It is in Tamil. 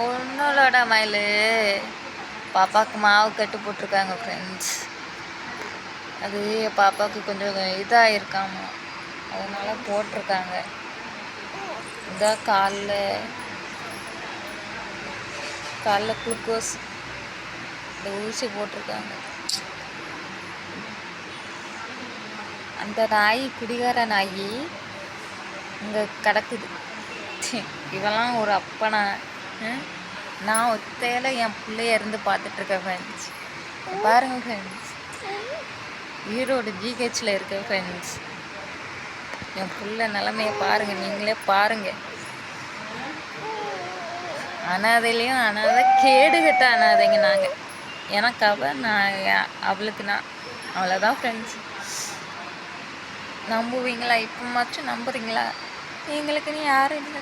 ஒன்றும் மயில். பாப்பாவுக்கு மாவு கட்டு போட்டிருக்காங்க ஃப்ரெண்ட்ஸ் அது பாப்பாவுக்கு கொஞ்சம் இதாக இருக்காமா அதனால போட்டிருக்காங்க. இதாக காலில். காலில் குளுக்கோஸ். இந்த ஊசி போட்டிருக்காங்க. அந்த நாய் குடிகார நாய் இங்கே கிடக்குது. இவெல்லாம் ஒரு அப்பனா. நான் ஒத்தையில என் பிள்ளைய இருந்து பார்த்துட்ருக்கேன் ஃப்ரெண்ட்ஸ் பாருங்கள் ஃப்ரெண்ட்ஸ் ஈரோடு ஜிஹெச்சில் இருக்க ஃப்ரெண்ட்ஸ் என் பிள்ளை நிலமைய பாருங்கள் நீங்களே பாருங்கள் அனாதையிலையும் அனாதை கேடுகட்ட அனாதைங்க நாங்கள் எனக்கு அவ நான் அவளுக்கு நான். அவ்வளோதான் ஃப்ரெண்ட்ஸ் நம்புவீங்களா? இப்போமாச்சும் நம்புறீங்களா? எங்களுக்குன்னு யாரும் இல்லை